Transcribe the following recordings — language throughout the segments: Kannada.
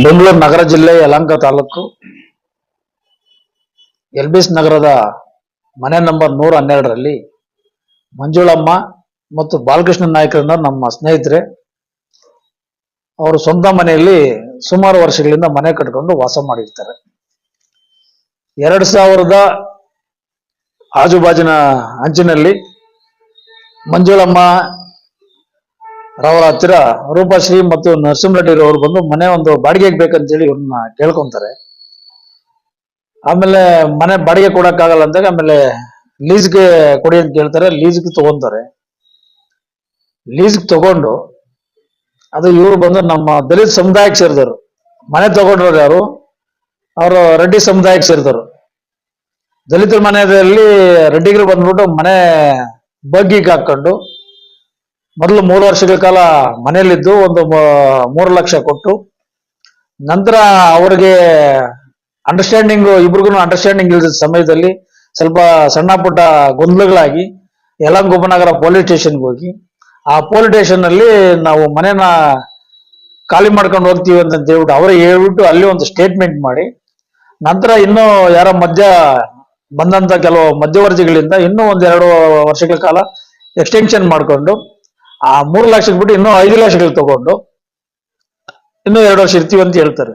ಬೆಂಗಳೂರು ನಗರ ಜಿಲ್ಲೆ ಯಲಹಂಕ ತಾಲೂಕು. ಎಲ್ಬಿಸ್ ನಗರದ ಮನೆ ನಂಬರ್ ನೂರ ಹನ್ನೆರಡರಲ್ಲಿ ಮಂಜುಳಮ್ಮ ಮತ್ತು ಬಾಲಕೃಷ್ಣ ನಾಯ್ಕರನ್ನ ನಮ್ಮ ಸ್ನೇಹಿತರೆ, ಅವರು ಸ್ವಂತ ಮನೆಯಲ್ಲಿ ಸುಮಾರು ವರ್ಷಗಳಿಂದ ಮನೆ ಕಟ್ಕೊಂಡು ವಾಸ ಮಾಡಿರ್ತಾರೆ. ಎರಡು ಸಾವಿರದ ಆಜುಬಾಜಿನ ಅಂಚಿನಲ್ಲಿ ಮಂಜುಳಮ್ಮ ರವರ ಹತ್ತಿರ ರೂಪಶ್ರೀ ಮತ್ತು ನರಸಿಂಹರೆಡ್ಡಿ ಅವರು ಬಂದು ಮನೆ ಒಂದು ಬಾಡಿಗೆಗೆ ಬೇಕಂತೇಳಿ ಇವ್ರನ್ನ ಕೇಳ್ಕೊಂತಾರೆ. ಆಮೇಲೆ ಮನೆ ಬಾಡಿಗೆ ಕೊಡಕ್ಕಾಗಲ್ಲ ಅಂದಾಗ ಆಮೇಲೆ ಲೀಸ್ಗೆ ಕೊಡಿ ಅಂತ ಕೇಳ್ತಾರೆ, ಲೀಸ್ಗೆ ತಗೊಂತಾರೆ. ಲೀಸ್ಗೆ ತಗೊಂಡು ಅದು ಇವ್ರು ಬಂದು ನಮ್ಮ ದಲಿತ ಸಮುದಾಯಕ್ಕೆ ಸೇರಿದರು ಮನೆ ತಗೊಂಡ್ರು ಯಾರು? ಅವರು ರೆಡ್ಡಿ ಸಮುದಾಯಕ್ಕೆ ಸೇರಿದವರು. ದಲಿತರ ಮನೆಯಲ್ಲಿ ರೆಡ್ಡಿಗರು ಬಂದ್ಬಿಟ್ಟು ಮನೆ ಬಗ್ಗಿಗೆ ಹಾಕೊಂಡು ಮೊದಲು ಮೂರು ವರ್ಷಗಳ ಕಾಲ ಮನೆಯಲ್ಲಿದ್ದು, ಒಂದು ಮೂರು ಲಕ್ಷ ಕೊಟ್ಟು, ನಂತರ ಅವರಿಗೆ ಅಂಡರ್ಸ್ಟ್ಯಾಂಡಿಂಗ್ ಇಬ್ರಿಗೂ ಅಂಡರ್ಸ್ಟ್ಯಾಂಡಿಂಗ್ ಇಲ್ಲದ ಸಮಯದಲ್ಲಿ ಸ್ವಲ್ಪ ಸಣ್ಣ ಪುಟ್ಟ ಗೊಂದಲಗಳಾಗಿ ಯಲಹಂಕ ಉಪನಗರ ಪೊಲೀಸ್ ಸ್ಟೇಷನ್ಗೆ ಹೋಗಿ, ಆ ಪೊಲೀಸ್ ಸ್ಟೇಷನ್ ಅಲ್ಲಿ ನಾವು ಮನೇನ ಖಾಲಿ ಮಾಡ್ಕೊಂಡು ಹೋಗ್ತೀವಿ ಅಂತ ಹೇಳ್ಬಿಟ್ಟು ಅವರೇ ಹೇಳ್ಬಿಟ್ಟು ಅಲ್ಲಿ ಒಂದು ಸ್ಟೇಟ್ಮೆಂಟ್ ಮಾಡಿ, ನಂತರ ಇನ್ನೂ ಯಾರ ಮಧ್ಯ ಬಂದಂತ ಕೆಲವು ಮಧ್ಯವರ್ತಿಗಳಿಂದ ಇನ್ನೂ ಒಂದೆರಡು ವರ್ಷಗಳ ಕಾಲ ಎಕ್ಸ್ಟೆನ್ಷನ್ ಮಾಡ್ಕೊಂಡು ಆ ಮೂರು ಲಕ್ಷಕ್ಕೆ ಬಿಟ್ಟು ಇನ್ನೂ ಐದು ಲಕ್ಷಗಳು ತಗೊಂಡು ಇನ್ನೂ ಎರಡು ವರ್ಷ ಇರ್ತೀವಿ ಅಂತ ಹೇಳ್ತಾರೆ.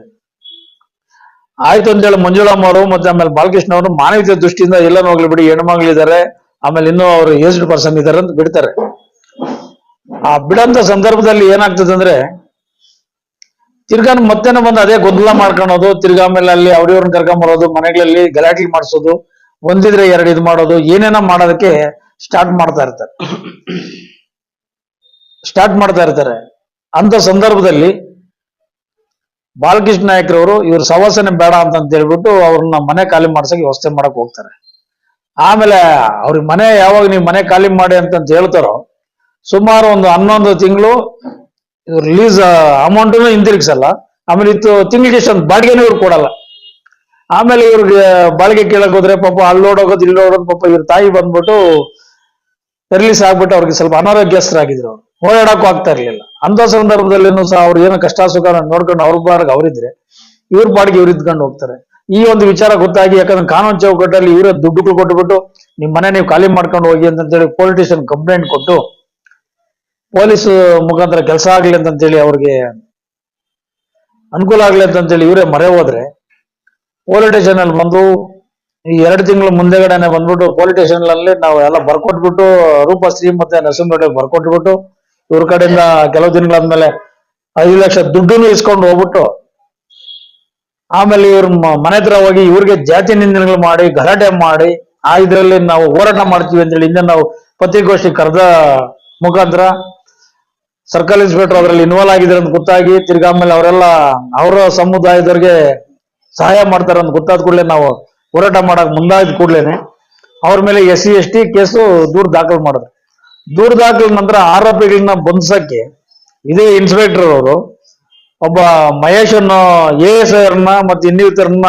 ಆಯ್ತು ಅಂತ ಹೇಳಿ ಮಂಜುಳಮ್ಮ ಅವರು ಮತ್ತೆ ಆಮೇಲೆ ಬಾಲಕೃಷ್ಣ ಅವರು ಮಾನವೀಯ ದೃಷ್ಟಿಯಿಂದ ಎಲ್ಲ ಹೋಗ್ಲಿ ಬಿಡಿ, ಹೆಣ್ಮಗಳಿದ್ದಾರೆ, ಆಮೇಲೆ ಇನ್ನೂ ಅವರು ಏಜ್ಡ್ ಪರ್ಸನ್ ಇದ್ದಾರೆ ಅಂತ ಬಿಡ್ತಾರೆ. ಆ ಬಿಡಂತ ಸಂದರ್ಭದಲ್ಲಿ ಏನಾಗ್ತದೆ ಅಂದ್ರೆ ತಿರ್ಗಾ ಮತ್ತೇನೋ ಬಂದು ಅದೇ ಗೊಂದಲ ಮಾಡ್ಕೊಳೋದು, ತಿರ್ಗಾ ಆಮೇಲೆ ಅಲ್ಲಿ ಅವ್ರಿವ್ರನ್ನ ಕರ್ಕೊಂಬರೋದು ಮನೆಗಳಲ್ಲಿ ಗಲಾಟೆ ಮಾಡಿಸೋದು, ಒಂದಿದ್ರೆ ಎರಡು ಇದು ಮಾಡೋದು, ಏನೇನೋ ಮಾಡೋದಕ್ಕೆ ಸ್ಟಾರ್ಟ್ ಮಾಡ್ತಾ ಇರ್ತಾರೆ. ಸ್ಟಾರ್ಟ್ ಮಾಡ್ತಾ ಇರ್ತಾರೆ. ಅಂತ ಸಂದರ್ಭದಲ್ಲಿ ಬಾಲಕೃಷ್ಣ ನಾಯಕರವರು ಇವ್ರ ಸವಾಸನೆ ಬೇಡ ಅಂತ ಅಂತ ಹೇಳ್ಬಿಟ್ಟು ಅವ್ರನ್ನ ಮನೆ ಖಾಲಿ ಮಾಡ್ಸಕ್ಕೆ ವ್ಯವಸ್ಥೆ ಮಾಡಕ್ ಹೋಗ್ತಾರೆ. ಆಮೇಲೆ ಅವ್ರಿಗೆ ಮನೆ ಯಾವಾಗ ನೀವು ಮನೆ ಖಾಲಿ ಮಾಡಿ ಅಂತಂತ ಹೇಳ್ತಾರೋ, ಸುಮಾರು ಒಂದು ಹನ್ನೊಂದು ತಿಂಗಳು ರಿಲೀಸ್ ಅಮೌಂಟನ್ನು ಹಿಂದಿರುಗಿಸಲ್ಲ ಆಮೇಲೆ ಇತ್ತು ತಿಂಗಳಿಗೆ ಎಷ್ಟೊಂದು ಬಾಡಿಗೆನೂ ಇವ್ರು ಕೊಡಲ್ಲ. ಆಮೇಲೆ ಇವ್ರಿಗೆ ಬಾಡಿಗೆ ಕೇಳಕ್ ಹೋದ್ರೆ ಪಾಪ ಅಲ್ಲಿ ಇಲ್ಲೋಡೋದು ಪಾಪ ಇವ್ರ ತಾಯಿ ಬಂದ್ಬಿಟ್ಟು ರಿಲೀಸ್ ಆಗ್ಬಿಟ್ಟು ಅವ್ರಿಗೆ ಸ್ವಲ್ಪ ಅನಾರೋಗ್ಯಸ್ಥರಾಗಿದ್ರು ಓಡಾಡಕ್ಕೂ ಆಗ್ತಾ ಇರ್ಲಿಲ್ಲ. ಅಂತ ಸಂದರ್ಭದಲ್ಲಿನೂ ಸಹ ಅವ್ರು ಏನೋ ಕಷ್ಟ ಸುಖ ನೋಡ್ಕೊಂಡು ಅವ್ರ ಪಾಡಿಗೆ ಅವರಿದ್ರೆ, ಇವ್ರ ಪಾಡಿಗೆ ಇವ್ರು ಇದ್ಕೊಂಡು ಹೋಗ್ತಾರೆ. ಈ ಒಂದು ವಿಚಾರ ಗೊತ್ತಾಗಿ, ಯಾಕಂದ್ರೆ ಕಾನೂನು ಚೌಕಟ್ಟಲ್ಲಿ ಇವರೇ ದುಡ್ಡುಗಳು ಕೊಟ್ಟುಬಿಟ್ಟು ನಿಮ್ ಮನೆ ನೀವು ಖಾಲಿ ಮಾಡ್ಕೊಂಡು ಹೋಗಿ ಅಂತೇಳಿ ಪೊಲೀಸ್ ಸ್ಟೇಷನ್ ಕಂಪ್ಲೇಂಟ್ ಕೊಟ್ಟು, ಪೊಲೀಸ್ ಮುಖಾಂತರ ಕೆಲಸ ಆಗ್ಲಿ ಅಂತಂತೇಳಿ ಅವ್ರಿಗೆ ಅನುಕೂಲ ಆಗ್ಲಿ ಅಂತಂತೇಳಿ ಇವರೇ ಮರೆ ಹೋದ್ರೆ, ಪೊಲೀಸ್ ಸ್ಟೇಷನ್ ಅಲ್ಲಿ ಬಂದು, ಈ ಎರಡು ತಿಂಗಳು ಮುಂದೆಗಡೆನೆ ಬಂದ್ಬಿಟ್ಟು ಪೊಲೀಸ್ ಸ್ಟೇಷನ್ ಅಲ್ಲಿ ನಾವು ಎಲ್ಲ ಬರ್ಕೊಟ್ಬಿಟ್ಟು, ರೂಪಶ್ರೀ ಮತ್ತೆ ನರಸಿಂಹರೆಡ್ಡಿ ಬರ್ಕೊಟ್ಬಿಟ್ಟು ಇವ್ರ ಕಡೆಯಿಂದ ಕೆಲವು ದಿನಗಳಾದ್ಮೇಲೆ ಐದು ಲಕ್ಷ ದುಡ್ಡನ್ನು ಇಸ್ಕೊಂಡು ಹೋಗ್ಬಿಟ್ಟು ಆಮೇಲೆ ಇವ್ರ ಮನೆ ಹತ್ರ ಹೋಗಿ ಇವ್ರಿಗೆ ಜಾತಿ ನಿಂದನೆಗಳು ಮಾಡಿ, ಗಲಾಟೆ ಮಾಡಿ, ಆ ಇದರಲ್ಲಿ ನಾವು ಹೋರಾಟ ಮಾಡ್ತೀವಿ ಅಂತೇಳಿ ಹಿಂದೆ ನಾವು ಪತ್ರಿಕಾಗೋಷ್ಠಿ ಕರೆದ ಮುಖಾಂತರ ಸರ್ಕಲ್ ಇನ್ಸ್ಪೆಕ್ಟರ್ ಅದರಲ್ಲಿ ಇನ್ವಾಲ್ವ್ ಆಗಿದ್ದಾರೆ ಅಂತ ಗೊತ್ತಾಗಿ ತಿರ್ಗಾ ಆಮೇಲೆ ಅವರೆಲ್ಲ ಅವರ ಸಮುದಾಯದವ್ರಿಗೆ ಸಹಾಯ ಮಾಡ್ತಾರೆ ಅಂತ ಗೊತ್ತಾದ ಕೂಡಲೇ ನಾವು ಹೋರಾಟ ಮಾಡಕ್ ಮುಂದಾದ ಕೂಡ್ಲೇನೆ. ಅವ್ರ ಮೇಲೆ S C, S T case ದೂರು ದಾಖಲು ಮಾಡಿದ್ರು. ದೂರು ದಾಖಲ ನಂತರ ಆರೋಪಿಗಳನ್ನ ಬಂಧಿಸಕ್ಕೆ ಇದೇ ಇನ್ಸ್ಪೆಕ್ಟರ್ ಅವರು ಒಬ್ಬ ಮಹೇಶ್ ಅನ್ನೋ ಎ ಎಸ್ ಅವ್ರನ್ನ ಮತ್ತೆ ಇನ್ನಿತರನ್ನ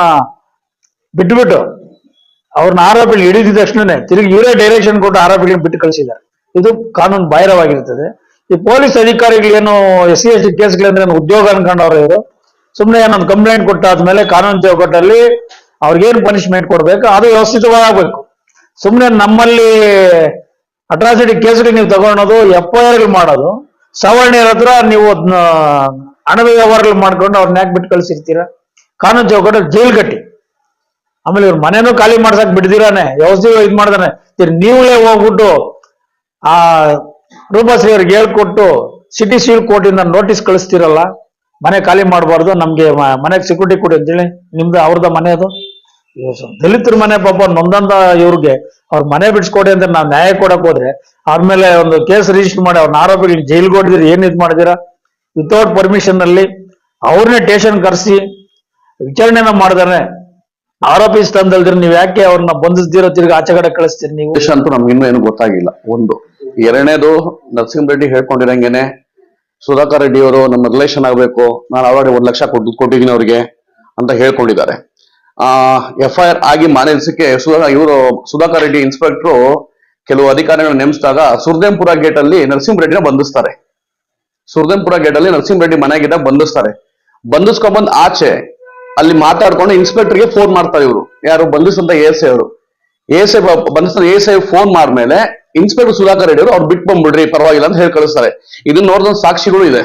ಬಿಟ್ಬಿಟ್ಟು ಅವ್ರನ್ನ ಆರೋಪಿಗಳು ಹಿಡಿದ ತಕ್ಷಣನೇ ತಿರುಗಿ ಇವರೇ ಡೈರೆಕ್ಷನ್ ಕೊಟ್ಟು ಆರೋಪಿಗಳನ್ನ ಬಿಟ್ಟು ಕಳಿಸಿದ್ದಾರೆ. ಇದು ಕಾನೂನು ಬಾಹಿರವಾಗಿರ್ತದೆ ಈ ಪೊಲೀಸ್ ಅಧಿಕಾರಿಗಳು ಏನು ಎಸ್ ಸಿ ಎಸ್ ಟಿ ಕೇಸ್ಗಳಂದ್ರೆ ಉದ್ಯೋಗ ಅನ್ಕೊಂಡವ್ರು ಇವರು ಸುಮ್ಮನೆ ಏನೊಂದು ಕಂಪ್ಲೇಂಟ್ ಕೊಟ್ಟಾದ್ಮೇಲೆ ಕಾನೂನು ಚೌಕಟ್ಟಲ್ಲಿ ಅವ್ರಿಗೇನು ಪನಿಷ್ಮೆಂಟ್ ಕೊಡ್ಬೇಕು, ಅದು ವ್ಯವಸ್ಥಿತವಾಗಬೇಕು. ಸುಮ್ಮನೆ ನಮ್ಮಲ್ಲಿ ಅಟ್ರಾಸಿಟಿ ಕೇಸ್ಗಳು ನೀವು ತಗೊಳೋದು ಎಫ್ ಐ ಮಾಡೋದು ಸವರ್ಣಿಯರ ಹತ್ರ ನೀವು ಅದನ್ನ ಹಣ ವ್ಯವಹಾರಗಳು ಮಾಡ್ಕೊಂಡು ಅವ್ರನ್ನ ಯಾಕೆ ಬಿಟ್ಟು ಕಳಿಸಿರ್ತೀರಾ ಕಾನೂನು ಚೌಕಟ್ಟು ಜೈಲ್ ಕಟ್ಟಿ ಆಮೇಲೆ ಇವ್ರ ಮನೆನೂ ಖಾಲಿ ಮಾಡ್ಸಕ್ ಬಿಡ್ದಿರಾನೆ ವ್ಯವಸ್ಥೆ ಇದ್ ಮಾಡ್ದಾನೆ. ನೀವೇ ಹೋಗ್ಬಿಟ್ಟು ಆ ರೂಪಶ್ರೀ ಅವ್ರಿಗೆ ಹೇಳ್ಕೊಟ್ಟು ಸಿಟಿ ಸೀಲ್ ಕೋರ್ಟಿಂದ ನೋಟಿಸ್ ಕಳಿಸ್ತಿರಲ್ಲ, ಮನೆ ಖಾಲಿ ಮಾಡಬಾರ್ದು, ನಮ್ಗೆ ಮನೆಗೆ ಸೆಕ್ಯೂರಿಟಿ ಕೊಡಿ ಅಂತೇಳಿ, ನಿಮ್ದು ಮನೆ ಅದು. ದಲಿತರ ಮನೆ ಪಾಪ ನೊಂದಂತ ಇವ್ರಿಗೆ ಅವ್ರ ಮನೆ ಬಿಡಿಸ್ಕೊಡಿ ಅಂತ ನಾವು ನ್ಯಾಯ ಕೊಡಕ್ ಹೋದ್ರೆ ಆದ್ಮೇಲೆ ಮೇಲೆ ಒಂದು ಕೇಸ್ ರಿಜಿಸ್ಟರ್ ಮಾಡಿ ಅವ್ರನ್ನ ಆರೋಪಿಗಳು ಜೈಲ್ಗೆ ಹೊಡೆದಿರಿ ಏನ್ ಇದ್ ಮಾಡಿದಿರಾ? ವಿತೌಟ್ ಪರ್ಮಿಷನ್ ಅಲ್ಲಿ ಅವ್ರನ್ನೇ ಟೇಷನ್ ಕರೆಸಿ ವಿಚಾರಣೆನ ಮಾಡಿದಾರೆ ಆರೋಪಿ ಸ್ಥಾನದಲ್ದ್ರೆ ನೀವ್ ಯಾಕೆ ಅವ್ರನ್ನ ಬಂಧಿಸ್ದಿರೋ ತಿರ್ಗಿ ಆಚೆ ಕಡೆ ಕಳಿಸ್ತೀರಿ ನೀವು? ಶಾಂತು ಅಂತೂ ನಮ್ಗೆ ಇನ್ನೂ ಏನು ಗೊತ್ತಾಗಿಲ್ಲ. ಒಂದು, ಎರಡನೇದು ನರಸಿಂಹ ರೆಡ್ಡಿ ಹೇಳ್ಕೊಂಡಿರಂಗೆನೆ ಸುಧಾಕರ್ ರೆಡ್ಡಿ ಅವರು ನಮ್ಮ ರಿಲೇಷನ್ ಆಗ್ಬೇಕು, ನಾನು ಆಲ್ರೆಡಿ ಒಂದ್ ಲಕ್ಷ ಕೊಟ್ಟು ಕೊಟ್ಟಿದ್ದೀನಿ ಅವ್ರಿಗೆ ಅಂತ ಹೇಳ್ಕೊಂಡಿದ್ದಾರೆ. ಎಫ್ ಐ ಆರ್ ಆಗಿ ಮಾಡಿಸಕ್ಕೆ ಸುಧಾ ಇವರು ಸುಧಾಕರ್ ರೆಡ್ಡಿ ಇನ್ಸ್ಪೆಕ್ಟರ್ ಕೆಲವು ಅಧಿಕಾರಿಗಳನ್ನ ನೇಮಿಸಿದಾಗ ಸುರ್ದೇಂಪುರ ಗೇಟ್ ಅಲ್ಲಿ ನರಸಿಂಹ ರೆಡ್ಡಿನ ಬಂಧಿಸ್ತಾರೆ. ಸುರ್ದೇಂಪುರ ಗೇಟ್ ಅಲ್ಲಿ ನರಸಿಂಹ ರೆಡ್ಡಿ ಮನೆಗಿದ್ದ ಬಂಧಿಸ್ತಾರೆ. ಬಂಧಿಸ್ಕೊಂಡ್ಬಂದ್ ಆಚೆ ಅಲ್ಲಿ ಮಾತಾಡ್ಕೊಂಡು ಇನ್ಸ್ಪೆಕ್ಟರ್ಗೆ ಫೋನ್ ಮಾಡ್ತಾರೆ ಇವರು. ಯಾರು ಬಂಧಿಸಂತ ಎ ಎಸ್ ಅವರು. ಎಸ್ ಐ ಬಂಧಿಸಿದ ಎಸ್ ಐ ಫೋನ್ ಮಾಡ್ಮೇಲೆ ಇನ್ಸ್ಪೆಕ್ಟರ್ ಸುಧಾಕರ್ ರೆಡ್ಡಿ ಅವರು, ಅವ್ರು ಬಿಟ್ಟು ಬಂದ್ಬಿಡ್ರಿ ಪರವಾಗಿಲ್ಲ ಅಂತ ಹೇಳಿ ಕಳಿಸ್ತಾರೆ. ಇದನ್ನ ನೋಡಿದ ಸಾಕ್ಷಿಗಳು ಇದೆ.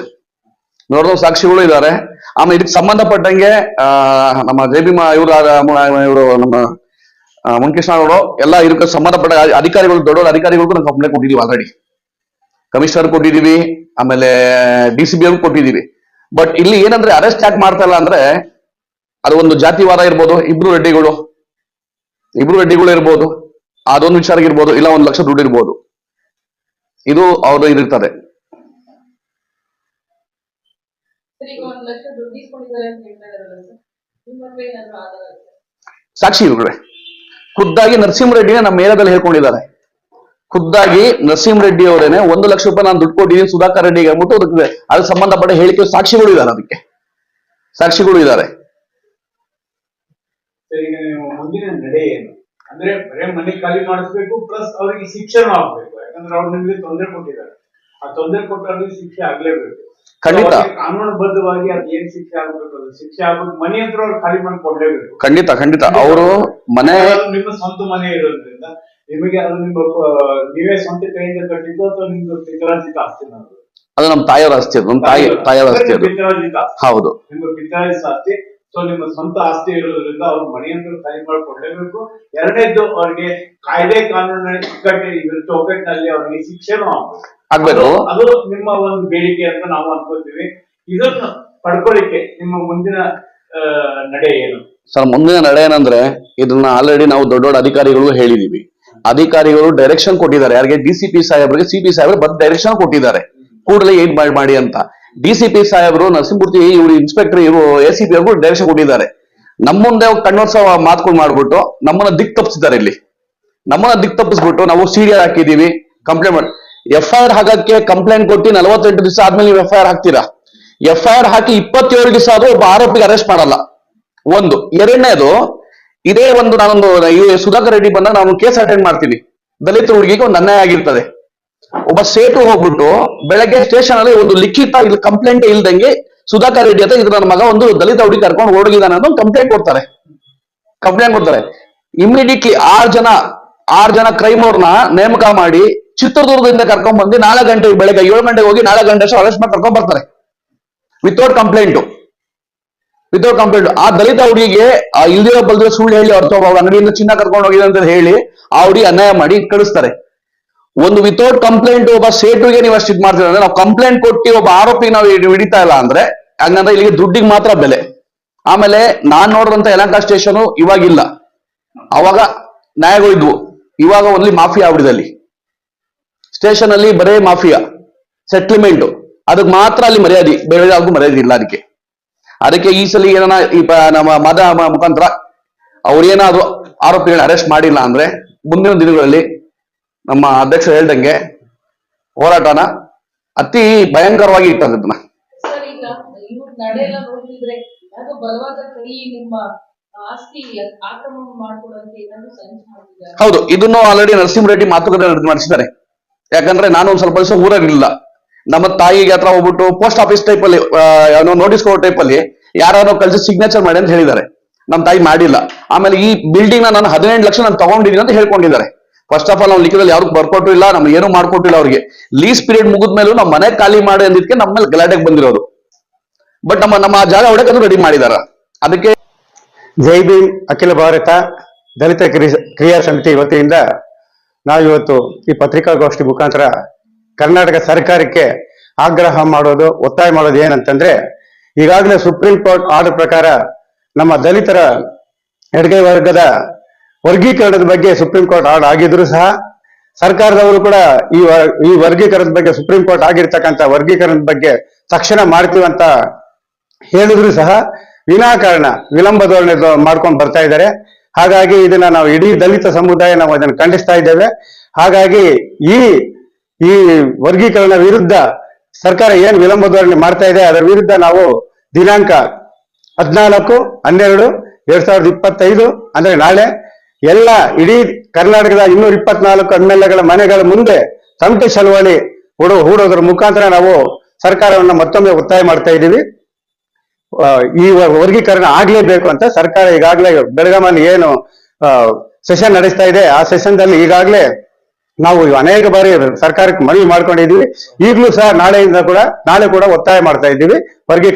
ನೋಡಿದ ಸಾಕ್ಷಿಗಳು ಇದ್ದಾರೆ ಆಮೇಲೆ ಇದಕ್ಕೆ ಸಂಬಂಧಪಟ್ಟಂಗೆ ನಮ್ಮ ಜೆ ಬಿ ಇವರು ಇವರು ನಮ್ಮ ಮುನಕೃಷ್ಣ ಅವರು ಎಲ್ಲ ಇದಕ್ಕೆ ಸಂಬಂಧಪಟ್ಟ ಅಧಿ- ಅಧಿಕಾರಿಗಳು ದೊಡ್ಡ ಅಧಿಕಾರಿಗಳಿಗೂ ನಾವು ಕಂಪ್ಲೇಂಟ್ ಕೊಟ್ಟಿದೀವಿ ಆಲ್ರೆಡಿ ಕಮಿಷನರ್ ಕೊಟ್ಟಿದೀವಿ, ಆಮೇಲೆ ಡಿ ಸಿ ಬಿ ಕೊಟ್ಟಿದೀವಿ. ಬಟ್ ಇಲ್ಲಿ ಏನಂದ್ರೆ ಅರೆಸ್ಟ್ ಯಾಕೆ ಮಾಡ್ತಾ ಇಲ್ಲ ಅಂದ್ರೆ, ಅದು ಒಂದು ಜಾತಿವಾದ ಇರ್ಬೋದು, ಇಬ್ರು ರೆಡ್ಡಿಗಳು. ಇಬ್ರು ರೆಡ್ಡಿಗಳು ಇರ್ಬೋದು, ಅದೊಂದು ವಿಚಾರ ಇರ್ಬೋದು, ಇಲ್ಲ ಒಂದು ಲಕ್ಷ ದುಡ್ಡು ಇರ್ಬೋದು. ಇದು ಅವರು ಇದಿರ್ತದೆ ಸರ್ ಈಗ ಒಂದ್ ಲಕ್ಷ ದುಡ್ಡು ಇಸ್ಕೊಂಡಿದ್ದಾರೆ ಅಂತ ಹೇಳ್ತಾ ಇದಾರಲ್ಲ ಸರ್ ನಿಮ್ಮ ಹತ್ರ ಏನಾದ್ರು ಆಧಾರ ಇದೆಯಾ? ಸಾಕ್ಷಿ ಇವ್ರೆ ಖುದ್ದಾಗಿ ನರಸಿಂಹರೆಡ್ಡಿನೇ ನಮ್ಮ ಮೇಲದಲ್ಲಿ ಹೇಳ್ಕೊಂಡಿದ್ದಾರೆ. ಖುದ್ದಾಗಿ ನರಸಿಂಹರೆಡ್ಡಿ ಅವರೇನೆ ಒಂದು ಲಕ್ಷ ರೂಪಾಯಿ ನಾನು ದುಡ್ಡು ಕೊಟ್ಟಿದ್ದೀನಿ ಸುಧಾಕರ್ ರೆಡ್ಡಿಗೆ ಅಂದ್ಬಿಟ್ಟು ಅದಕ್ಕೆ ಅದಕ್ಕೆ ಸಂಬಂಧಪಟ್ಟ ಹೇಳಿಕೆ ಸಾಕ್ಷಿಗಳು ಇದ್ದಾರೆ ಅದಕ್ಕೆ. ಸಾಕ್ಷಿಗಳು ಇದ್ದಾರೆ. ಸರ್, ಈಗ ನೀವು ಮುಂದಿನ ನಡೆ ಏನು? ಅಂದ್ರೆ ಬರೇ ಮನೆ ಖಾಲಿ ಮಾಡಿಸ್ಬೇಕು ಪ್ಲಸ್ ಅವರಿಗೆ ಶಿಕ್ಷಣ ಆಗ್ಬೇಕು ಯಾಕಂದ್ರೆ ಅವ್ರು ನಿಮ್ಗೆ ತೊಂದರೆ ಕೊಟ್ಟಿದ್ದಾರೆ. ಆ ತೊಂದರೆ ಕೊಟ್ಟವ್ರಿಗೆ ಶಿಕ್ಷೆ ಆಗ್ಲೇಬೇಕು. ಖಂಡಿತ. ಕಾನೂನುಬದ್ಧವಾಗಿ ಅದು ಏನ್ ಶಿಕ್ಷೆ ಆಗ್ಬೇಕು ಅದು ಶಿಕ್ಷೆ ಆಗ್ಬೇಕು. ಮನೆ ಹತ್ರ ಅವ್ರು ಖಾಲಿ ಮಾಡಿ ಕೊಡ್ಲೇಬೇಕು. ಖಂಡಿತ ಖಂಡಿತ. ಅವರು ಮನೆ ಅದು ನಿಮ್ಮ ಸ್ವಂತ ಮನೆ ಇರೋದ್ರಿಂದ ನಿಮಗೆ ಅದು ನಿಮ್ಮ ನೀವೇ ಸ್ವಂತ ಕೈಯಿಂದ ಕಟ್ಟಿದ್ದು ಅಥವಾ ನಿಮ್ದು ಪಿತ್ರಾರ್ಜಿತ ಆಸ್ತಿ ಅದು ನಮ್ಮ ತಾಯಿಯವರ ಆಸ್ತಿ ಅದು ನಮ್ಮ ತಾಯಿ ತಾಯಿಯವರ ಆಸ್ತಿ ಅದು. ಹೌದು. ನಿಮ್ಮ ಪಿತ್ರಾರ್ಜಿತ ಆಸ್ತಿ. ಸೊ ನಿಮ್ಮ ಸ್ವಂತ ಆಸ್ತಿ ಇರೋದ್ರಿಂದ ಅವ್ರ ಮನೆಯನ್ನು ಸೈನ್ ಮಾಡಿ ಎರಡನೇದು ಎರಡನೇದ್ದು ಅವ್ರಿಗೆ ಕಾಯ್ದೆ ಕಾನೂನಿನ ಇಕ್ಕಟ್ಟು ಇದ್ರ ಚೌಕಟ್ಟಿನಲ್ಲಿ ಅವ್ರಿಗೆ ಶಿಕ್ಷೆನೂ ಆಗ್ಬೇಕು. ಅದು- ನಿಮ್ಮ ಒಂದು ಬೇಡಿಕೆ ಅಂತ ನಾವು ಅನ್ಕೋತೀವಿ. ಇದನ್ನು ಪಡ್ಕೊಳ್ಳಿಕ್ಕೆ ನಿಮ್ಮ ಮುಂದಿನ ನಡೆ ಏನು? ಸರ್ ಮುಂದಿನ ನಡೆ ಏನಂದ್ರೆ ಇದನ್ನ ಆಲ್ರೆಡಿ ನಾವು ದೊಡ್ಡ ದೊಡ್ಡ ಅಧಿಕಾರಿಗಳು ಹೇಳಿದೀವಿ. ಅಧಿಕಾರಿಗಳು ಡೈರೆಕ್ಷನ್ ಕೊಟ್ಟಿದ್ದಾರೆ. ಯಾರಿಗೆ ಡಿ ಸಿ ಪಿ ಸಾಹೇಬ್ರಿಗೆ ಸಿ ಪಿ ಸಾಹೇಬ್ರಿಗೆ ಬಂದ್ ಡೈರೆಕ್ಷನ್ ಕೊಟ್ಟಿದ್ದಾರೆ. ಕೂಡಲೇ ಏನ್ ಮಾಡಿ ಮಾಡಿ ಅಂತ. ಡಿ ಸಾಹೇಬರು ನರಸಿಂಹಮೂರ್ತಿ ಇವರು ಇನ್ಸ್ಪೆಕ್ಟರ್ ಇವರು ಎ ಸಿ ಪಿ ಡೈರೆಕ್ಷನ್ ಕೊಟ್ಟಿದ್ದಾರೆ. ನಮ್ಮ ಮುಂದೆ ಕಣ್ಣೋರ್ಸ ಮಾತುಗಳು ಮಾಡ್ಬಿಟ್ಟು ನಮ್ಮನ್ನ ದಿಕ್ ತಪ್ಪಿಸಿದ್ದಾರೆ ಇಲ್ಲಿ. ನಮ್ಮನ್ನ ದಿಕ್ ತಪ್ಪಿಸ್ಬಿಟ್ಟು ನಾವು ಸಿಡಿಆರ್ ಹಾಕಿದೀವಿ ಕಂಪ್ಲೇಂಟ್ ಮಾಡಿ ಎಫ್ ಐ ಆರ್ ಹಾಕಕ್ಕೆ ಕಂಪ್ಲೇಂಟ್ ಕೊಟ್ಟು ನಲವತ್ತೆಂಟು ದಿವಸ ಆದ್ಮೇಲೆ ನೀವು ಎಫ್ ಐ ಹಾಕ್ತೀರಾ? ಎಫ್ ಐ ಆರ್ ಹಾಕಿ ಇಪ್ಪತ್ತೇಳು ದಿವಸ ಆದ್ರೂ ಒಬ್ಬ ಆರೋಪಿಗೆ ಅರೆಸ್ಟ್ ಮಾಡಲ್ಲ. ಒಂದು. ಎರಡನೇದು, ಇದೇ ಒಂದು ನಾನೊಂದು ಸುಧಾಕರ್ ರೆಡ್ಡಿ ಬಂದಾಗ ನಾನು ಕೇಸ್ ಅಟೆಂಡ್ ಮಾಡ್ತೀನಿ ದಲಿತ ಹುಡುಗಿಗೆ ಒಂದು ಅನ್ಯಾಯ ಆಗಿರ್ತದೆ. ಒಬ್ಬ ಸೇಟು ಹೋಗ್ಬಿಟ್ಟು ಬೆಳಗ್ಗೆ ಸ್ಟೇಷನ್ ಅಲ್ಲಿ ಒಂದು ಲಿಖಿತ ಇಲ್ಲಿ ಕಂಪ್ಲೇಂಟ್ ಇಲ್ದಂಗೆ ಸುಧಾಕರ್ ರೆಡ್ಡಿ ಅಂತ ಇದು ನನ್ನ ಮಗ ಒಂದು ದಲಿತ ಹುಡುಗಿ ಕರ್ಕೊಂಡು ಓಡೋಗಿದ್ದಾನೆ ಅನ್ನೋ ಕಂಪ್ಲೇಂಟ್ ಕೊಡ್ತಾರೆ. ಕಂಪ್ಲೇಂಟ್ ಕೊಡ್ತಾರೆ. ಇಮಿಡಿಯೇಟ್ಲಿ ಆರ್ ಜನ ಆರ್ ಜನ ಕ್ರೈಮ್ ಅವ್ರನ್ನ ನೇಮಕ ಮಾಡಿ ಚಿತ್ರದುರ್ಗದಿಂದ ಕರ್ಕೊಂಡ್ ಬಂದು ನಾಲ್ಕು ಗಂಟೆ ಬೆಳಗ್ಗೆ ಏಳು ಗಂಟೆಗೆ ಹೋಗಿ ನಾಲ್ಕು ಗಂಟೆ ಅಷ್ಟು ಅರೆಸ್ಟ್ ಮಾಡಿ ಕರ್ಕೊಂಡ್ ಬರ್ತಾರೆ. ವಿತೌಟ್ ಕಂಪ್ಲೇಂಟ್ ವಿತೌಟ್ ಕಂಪ್ಲೇಂಟ್ ಆ ದಲಿತ ಹುಡುಗಿಗೆ ಇಲ್ದಿರೋ ಬಲ್ದಿರೋ ಸುಳ್ಳು ಹೇಳಿ ಅವ್ರ ಅಂಗಡಿಯಿಂದ ಚಿನ್ನ ಕರ್ಕೊಂಡು ಹೋಗಿದೆ ಅಂತ ಹೇಳಿ ಆ ಹುಡುಗಿ ಅನ್ಯಾಯ ಮಾಡಿ ಕಳಿಸ್ತಾರೆ. ಒಂದು ವಿತೌಟ್ ಕಂಪ್ಲೇಂಟ್ ಒಬ್ಬ ಸೇಟುಗೆ ನೀವು ಅಷ್ಟು ಇದ್ ಮಾಡ್ತೀರ ಅಂದ್ರೆ ನಾವು ಕಂಪ್ಲೇಂಟ್ ಕೊಟ್ಟು ಒಬ್ಬ ಆರೋಪಿ ನಾವು ಹಿಡಿ- ಹಿಡಿತಾ ಇಲ್ಲ ಅಂದ್ರೆ, ಹಂಗಂದ್ರೆ ಇಲ್ಲಿಗೆ ದುಡ್ಡಿಗೆ ಮಾತ್ರ ಬೆಲೆ. ಆಮೇಲೆ ನಾನ್ ನೋಡಿದಂತ ಯಲಂಕಾ ಸ್ಟೇಷನ್ ಇವಾಗಿಲ್ಲ. ಅವಾಗ ನ್ಯಾಯಗಳು ಇದ್ವು ಇವಾಗ ಒಂದ್ಲಿ ಮಾಫಿಯಾ ಆಗ್ಬಿಡಿದಲ್ಲಿ ಸ್ಟೇಷನ್ ಅಲ್ಲಿ ಬರೇ ಮಾಫಿಯಾ ಸೆಟ್ಲ್ಮೆಂಟ್ ಅದಕ್ಕೆ ಮಾತ್ರ ಅಲ್ಲಿ ಮರ್ಯಾದೆ, ಬೇರೆ ಯಾವ್ದು ಮರ್ಯಾದೆ ಇಲ್ಲ ಅದಕ್ಕೆ. ಅದಕ್ಕೆ ಈ ಸಲ ಏನಾರ ಈ ನಮ್ಮ ಮದ ಮುಖಾಂತರ ಅವ್ರೇನಾದ್ರು ಆರೋಪಿಗಳನ್ನ ಅರೆಸ್ಟ್ ಮಾಡಿಲ್ಲ ಅಂದ್ರೆ ಮುಂದಿನ ದಿನಗಳಲ್ಲಿ ನಮ್ಮ ಅಧ್ಯಕ್ಷರು ಹೇಳ್ದಂಗೆ ಹೋರಾಟನ ಅತಿ ಭಯಂಕರವಾಗಿ ಮಾಡ್ತಿದ್ದಾರೆ ಹೌದು ಇದನ್ನು ಆಲ್ರೆಡಿ ನರಸಿಂಹರೆಡ್ಡಿ ಮಾತುಕತೆ ನಡೆಸಿದ್ದಾರೆ ಮಾಡಿಸಿದ್ದಾರೆ. ಯಾಕಂದ್ರೆ ನಾನು ಒಂದ್ ಸ್ವಲ್ಪ ದಿವಸ ಊರಾಗಿರ್ಲಿಲ್ಲ. ನಮ್ಮ ತಾಯಿಗೆ ಹತ್ರ ಹೋಗ್ಬಿಟ್ಟು ಪೋಸ್ಟ್ ಆಫೀಸ್ ಟೈಪ್ ಅಲ್ಲಿ ನೋಟಿಸ್ ಕೊಡೋ ಟೈಪ್ ಅಲ್ಲಿ ಯಾರು ಕಳಿಸಿ ಸಿಗ್ನೇಚರ್ ಮಾಡಿ ಅಂತ ಹೇಳಿದ್ದಾರೆ. ನಮ್ಮ ತಾಯಿ ಮಾಡಿಲ್ಲ. ಆಮೇಲೆ ಈ ಬಿಲ್ಡಿಂಗ್ ನಾನು ಹದಿನೆಂಟು ಲಕ್ಷ ನಾನು ತಗೊಂಡಿದ್ದೀನಿ ಅಂತ ಹೇಳ್ಕೊಂಡಿದ್ದಾರೆ. ಫಸ್ಟ್ ಆಫ್ ಆಲ್ ನಾವು ಲಿಖಿತದಲ್ಲಿ ಯಾರು ಬರ್ಕೊಟ್ಟಿಲ್ಲ ನಮ್ಗೆ ಏನು ಮಾಡ್ಕೊಟ್ಟಿಲ್ಲ ಅವ್ರಿಗೆ. ಲೀಸ್ ಪೀರಿಯಡ್ ಮುಗಿದ ಮೇಲೂ ನಮ್ಮ ಮನೆ ಖಾಲಿ ಮಾಡಿ ಅಂದಿದ್ಕೆ ನಮ್ಮ ಮೇಲೆ ಗಲಾಟೆಗೆ ಬಂದಿರೋದು. ಬಟ್ ನಮ್ಮ ನಮ್ಮ ಜಾಗ ಹೊಡಕ್ಕೆ ರೆಡಿ ಮಾಡಿದಾರ. ಅದಕ್ಕೆ ಜೈ ಭೀಮ್, ಅಖಿಲ ಭಾರತ ದಲಿತ ಕ್ರಿ- ಕ್ರಿಯಾ ಸಮಿತಿ ವತಿಯಿಂದ ನಾವು ಇವತ್ತು ಈ ಪತ್ರಿಕಾಗೋಷ್ಠಿ ಮುಖಾಂತರ ಕರ್ನಾಟಕ ಸರ್ಕಾರಕ್ಕೆ ಆಗ್ರಹ ಮಾಡೋದು, ಒತ್ತಾಯ ಮಾಡೋದು ಏನಂತಂದ್ರೆ, ಈಗಾಗಲೇ ಸುಪ್ರೀಂ ಕೋರ್ಟ್ ಆರ್ಡರ್ ಪ್ರಕಾರ ನಮ್ಮ ದಲಿತರ ಎಡಗೈ ವರ್ಗದ ವರ್ಗೀಕರಣದ ಬಗ್ಗೆ ಸುಪ್ರೀಂ ಕೋರ್ಟ್ ಆರ್ಡರ್ ಆಗಿದ್ರು ಸಹ ಸರ್ಕಾರದವರು ಕೂಡ ಈ ಈ ವರ್ಗೀಕರಣದ ಬಗ್ಗೆ ಸುಪ್ರೀಂ ಕೋರ್ಟ್ ಆಗಿರ್ತಕ್ಕಂಥ ವರ್ಗೀಕರಣದ ಬಗ್ಗೆ ತಕ್ಷಣ ಮಾಡ್ತೀವಿ ಅಂತ ಹೇಳಿದ್ರು ಸಹ ವಿನಾಕಾರಣ ವಿಳಂಬ ಧೋರಣೆ ಮಾಡ್ಕೊಂಡು ಬರ್ತಾ ಇದ್ದಾರೆ. ಹಾಗಾಗಿ ಇದನ್ನ ನಾವು ಇಡೀ ದಲಿತ ಸಮುದಾಯ ನಾವು ಅದನ್ನು ಖಂಡಿಸ್ತಾ ಇದ್ದೇವೆ. ಹಾಗಾಗಿ ಈ ಈ ವರ್ಗೀಕರಣ ವಿರುದ್ಧ ಸರ್ಕಾರ ಏನ್ ವಿಳಂಬ ಧೋರಣೆ ಮಾಡ್ತಾ ಇದೆ, ಅದರ ವಿರುದ್ಧ ನಾವು ದಿನಾಂಕ ಹದಿನಾಲ್ಕು, ಹನ್ನೆರಡು, ಎರಡ್ ಸಾವಿರದ ಇಪ್ಪತ್ತೈದು, ಅಂದ್ರೆ ನಾಳೆ ಎಲ್ಲ ಇಡೀ ಕರ್ನಾಟಕದ ಇನ್ನೂರ ಇಪ್ಪತ್ನಾಲ್ಕು ಎಂ ಎಲ್ ಎಗಳ ಮನೆಗಳ ಮುಂದೆ ತಮಟೆ ಚಳವಳಿ ಹೂಡೋ ಹೂಡೋದ್ರ ಮುಖಾಂತರ ನಾವು ಸರ್ಕಾರವನ್ನ ಮತ್ತೊಮ್ಮೆ ಒತ್ತಾಯ ಮಾಡ್ತಾ ಇದ್ದೀವಿ. ಈ ವರ್ಗೀಕರಣ ಆಗ್ಲೇಬೇಕು ಅಂತ ಸರ್ಕಾರ ಈಗಾಗಲೇ ಬೆಳಗಾಮಲ್ಲಿ ಏನು ಸೆಷನ್ ನಡೆಸ್ತಾ ಇದೆ. ಆ ಸೆಷನ್ದಲ್ಲಿ ಈಗಾಗಲೇ ನಾವು ಅನೇಕ ಬಾರಿ ಸರ್ಕಾರಕ್ಕೆ ಮನವಿ ಮಾಡ್ಕೊಂಡಿದೀವಿ ಈಗಲೂ ಸಹ ನಾಳೆಯಿಂದ ಕೂಡ ನಾಳೆ ಕೂಡ ಒತ್ತಾಯ ಮಾಡ್ತಾ ಇದ್ದೀವಿ. ವರ್ಗೀಕರಣ